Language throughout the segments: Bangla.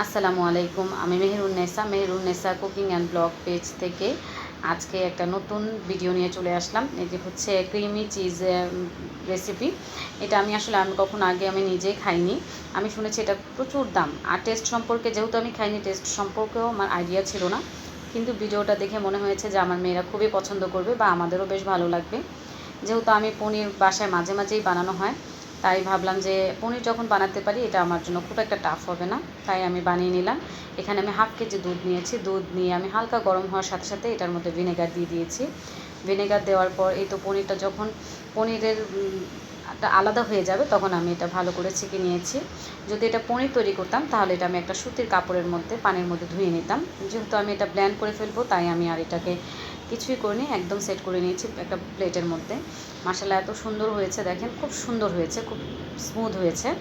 আসসালামু আলাইকুম আমি Meherunnesa Meherunnesa cooking and blog page থেকে আজকে একটা নতুন ভিডিও নিয়ে চলে আসলাম। এটি হচ্ছে ক্রিমি চিজ রেসিপি এটা আমি আসলে আমি কখনো আগে আমি নিজেই খাইনি। আমি শুনেছি এটা প্রচুর দাম। আর টেস্ট সম্পর্কে যেহেতু আমি খাইনি টেস্ট সম্পর্কেও আমার আইডিয়া ছিল না। কিন্তু ভিডিওটা দেখে মনে হয়েছে যে আমার মেয়েরা খুবই পছন্দ করবে বা আমাদেরও বেশ ভালো লাগবে। যেহেতু আমি পনির বাসায় মাঝে মাঝেই বানানো হয় তাই ভাবলাম যে পনির যখন বানাতে পারি, এটা আমার জন্য খুব একটা টাফ হবে না। তাই আমি বানিয়ে নিলাম। এখানে আমি হাফ কেজি দুধ নিয়েছি। দুধ নিয়ে আমি হালকা গরম হওয়ার সাথে সাথে এটার মধ্যে ভিনেগার দিয়ে দিয়েছি। ভিনেগার দেওয়ার পর এই তো পনিরটা যখন পনিরের আলাদা হয়ে যাবে, তখন আমি এটা ভালো করে ছেঁকে নিয়েছি। যদি এটা পনির তৈরি করতাম, তাহলে এটা আমি একটা সুতির কাপড়ের মধ্যে, পানির মধ্যে ধুয়ে নিতাম। যেহেতু আমি এটা ব্ল্যান্ড করে ফেলব, তাই আমি আর এটাকে কিছুই করিনি, একদম সেট করে নিয়েছি একটা প্লেটের মধ্যে। মশলা এত সুন্দর হয়েছে, দেখেন, খুব সুন্দর হয়েছে, খুব স্মুথ হয়েছে।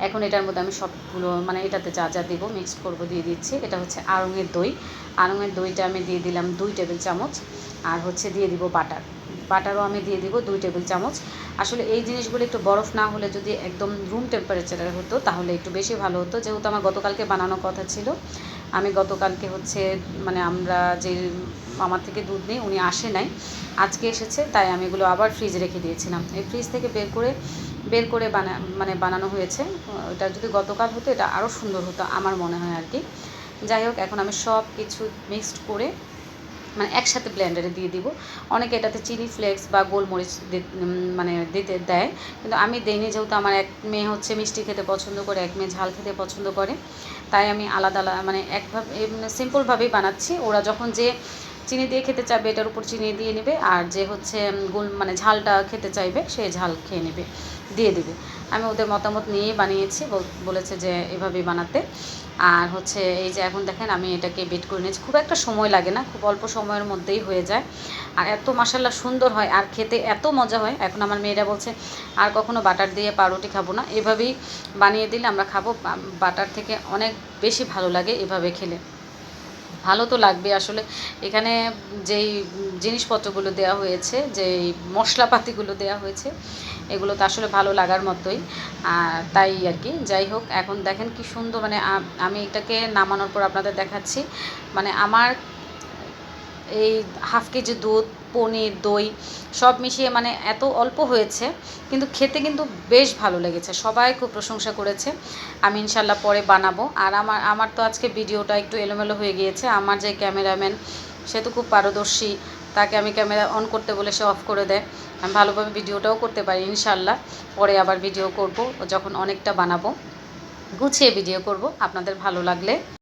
এখন এটার মধ্যে আমি সবগুলো মানে এটাতে যা যা দেবো মিক্স করব, দিয়ে দিচ্ছি। এটা হচ্ছে আড়ঙের দই। আড়ঙের দইটা আমি দিয়ে দিলাম দুই টেবিল চামচ। আর হচ্ছে দিয়ে দিব বাটার। বাটারও আমি দিয়ে দিব দুই টেবিল চামচ। আসলে এই জিনিসগুলো একটু বরফ না হলে যদি একদম রুম টেম্পারেচারের হতো, তাহলে একটু বেশি ভালো হতো। যেহেতু আমার গতকালকে বানানোর কথা ছিল, আমি গতকালকে হচ্ছে মানে আমরা যে আমার থেকে দুধ নেই, উনি আসে নাই। আজকে এসেছে, তাই আমি এগুলো আবার ফ্রিজে রেখে দিয়েছিলাম। এই ফ্রিজ থেকে বের করে বের করে বানা মানে বানানো হয়েছে। এটা যদি গতকাল হতো, এটা আরও সুন্দর হতো, আমার মনে হয় আর কি। যাই হোক, এখন আমি সব কিছু মিক্সড করে মানে একসাথে ব্লেন্ডারে দিয়ে দিব। অনেকে এটাতে চিনি ফ্লেক্স বা গোলমরিচ মানে দিতে দেয়। কিন্তু আমি দেইনি, যেহেতু আমার এক মেয়ে হচ্ছে মিষ্টি খেতে পছন্দ করে, এক মেয়ে ঝাল খেতে পছন্দ করে। তাই আমি আলাদা আলাদা মানে একভাবে সিম্পলভাবেই বানাচ্ছি। ওরা যখন যে চিনি দিয়ে খেতে চাইবে, এটার উপর চিনি দিয়ে নেবে। আর যে হচ্ছে গোল মানে ঝালটা খেতে চাইবে, সে ঝাল খেয়ে নেবে, দিয়ে দেবে। আমি ওদের মতামত নিয়েই বানিয়েছি বলেছে যে এভাবেই বানাতে। আর হচ্ছে, এই যে এখন দেখেন, আমি এটাকে বেট করে নিয়েছি। খুব একটা সময় লাগে না, খুব অল্প সময়ের মধ্যেই হয়ে যায়। আর এত মশাল্লা সুন্দর হয়, আর খেতে এত মজা হয়। এখন আমার মেয়েরা বলছে, আর কখনো বাটার দিয়ে পাউরুটি খাব না। এভাবেই বানিয়ে দিলে আমরা খাব বাটার থেকে অনেক বেশি ভালো লাগে এভাবে খেলে। ভালো তো লাগবে। আসলে এখানে যেই জিনিসপত্রগুলো দেওয়া হয়েছে, যেই মশলাপাতিগুলো দেওয়া হয়েছে, এগুলো তো আসলে ভালো লাগার মতোই। তাই আর কি। যাই হোক, এখন দেখেন কি সুন্দর মানে আমি এটাকে নামানোর পর আপনাদের দেখাচ্ছি। মানে আমার এই হাফ কেজি দুধ পনির, দই সব মিশিয়ে মানে এত অল্প হয়েছে, কিন্তু খেতে কিন্তু বেশ ভালো লেগেছে। সবাই খুব প্রশংসা করেছে। আমি ইনশাল্লাহ পরে বানাবো। আর আমার আমার তো আজকে ভিডিওটা একটু এলোমেলো হয়ে গিয়েছে। আমার যে ক্যামেরাম্যান, সে তো খুব পারদর্শী। তাকে আমি ক্যামেরা অন করতে বলে সে অফ করে দেয়। আমি ভালোভাবে ভিডিওটাও করতে পারি ইনশাল্লাহ। পরে আবার ভিডিও করব, যখন অনেকটা বানাবো। গুছিয়ে ভিডিও করব। আপনাদের ভালো লাগলে